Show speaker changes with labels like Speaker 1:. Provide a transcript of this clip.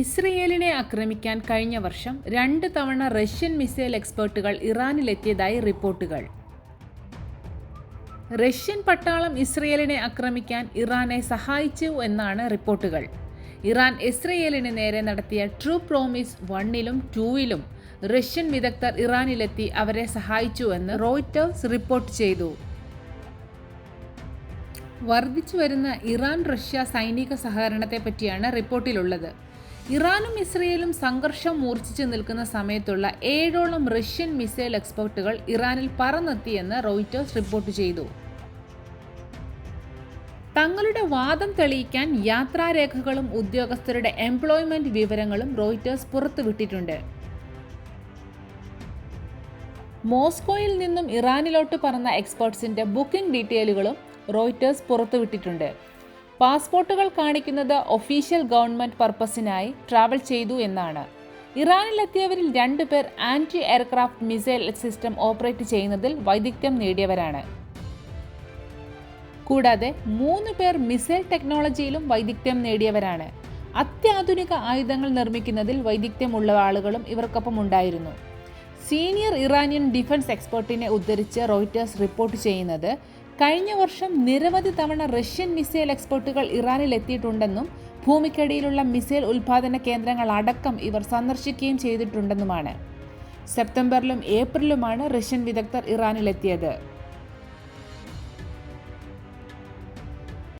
Speaker 1: ഇസ്രയേലിനെ ആക്രമിക്കാൻ കഴിഞ്ഞ വർഷം രണ്ട് തവണ റഷ്യൻ മിസൈൽ എക്സ്പേർട്ടുകൾ ഇറാനിലെത്തിയതായി റിപ്പോർട്ടുകൾ. റഷ്യൻ പട്ടാളം ഇസ്രയേലിനെ ആക്രമിക്കാൻ ഇറാനെ സഹായിച്ചു എന്നാണ് റിപ്പോർട്ടുകൾ. ഇറാൻ ഇസ്രയേലിന് നേരെ നടത്തിയ ട്രൂ പ്രോമിസ് വണ്ണിലും ടൂവിലും റഷ്യൻ വിദഗ്ധർ ഇറാനിലെത്തി അവരെ സഹായിച്ചു എന്ന് റോയിറ്റേഴ്സ് റിപ്പോർട്ട് ചെയ്തു. വർദ്ധിച്ചു വരുന്ന ഇറാൻ റഷ്യ സൈനിക സഹകരണത്തെപ്പറ്റിയാണ് റിപ്പോർട്ടിലുള്ളത്. ഇറാനും ഇസ്രയേലും സംഘർഷം മൂർച്ഛിച്ചു നിൽക്കുന്ന സമയത്തുള്ള ഏഴോളം റഷ്യൻ മിസൈൽ എക്സ്പോർട്ടുകൾ ഇറാനിൽ പറന്നെത്തിയെന്ന് റോയിറ്റേഴ്സ് റിപ്പോർട്ട് ചെയ്തു. തങ്ങളുടെ വാദം തെളിയിക്കാൻ യാത്രാരേഖകളും ഉദ്യോഗസ്ഥരുടെ എംപ്ലോയ്മെന്റ് വിവരങ്ങളും റോയിറ്റേഴ്സ് പുറത്തുവിട്ടിട്ടുണ്ട്. മോസ്കോയിൽ നിന്നും ഇറാനിലോട്ട് പറന്ന എക്സ്പേർട്സിന്റെ ബുക്കിംഗ് ഡീറ്റെയിലുകളും റോയിറ്റേഴ്സ് പുറത്തുവിട്ടിട്ടുണ്ട്. പാസ്പോർട്ടുകൾ കാണിക്കുന്നത് ഒഫീഷ്യൽ ഗവൺമെന്റ് പർപ്പസിനായി ട്രാവൽ ചെയ്തു എന്നാണ്. ഇറാനിലെത്തിയവരിൽ രണ്ടുപേർ anti aircraft missile system operate ചെയ്യുന്നതിൽ വൈദഗ്ധ്യം നേടിയവരാണ്. കൂടാതെ മൂന്ന് പേർ മിസൈൽ ടെക്നോളജിയിലും വൈദഗ്ധ്യം നേടിയവരാണ്. അത്യാധുനിക ആയുധങ്ങൾ നിർമ്മിക്കുന്നതിൽ വൈദഗ്ധ്യമുള്ള ആളുകളും ഇവർക്കൊപ്പം ഉണ്ടായിരുന്നു. സീനിയർ ഇറാനിയൻ ഡിഫൻസ് എക്സ്പേർട്ടിനെ ഉദ്ധരിച്ച് റോയിറ്റേഴ്സ് റിപ്പോർട്ട് ചെയ്യുന്നത് കഴിഞ്ഞ വർഷം നിരവധി തവണ റഷ്യൻ മിസൈൽ എക്സ്പേർട്ടുകൾ ഇറാനിൽ എത്തിയിട്ടുണ്ടെന്നും ഭൂമിക്കടിയിലുള്ള മിസൈൽ ഉൽപാദന കേന്ദ്രങ്ങൾ അടക്കം ഇവർ സന്ദർശിക്കുകയും ചെയ്തിട്ടുണ്ടെന്നുമാണ്. സെപ്റ്റംബറിലും ഏപ്രിലുമാണ് റഷ്യൻ വിദഗ്ധർ ഇറാനിലെത്തിയത്.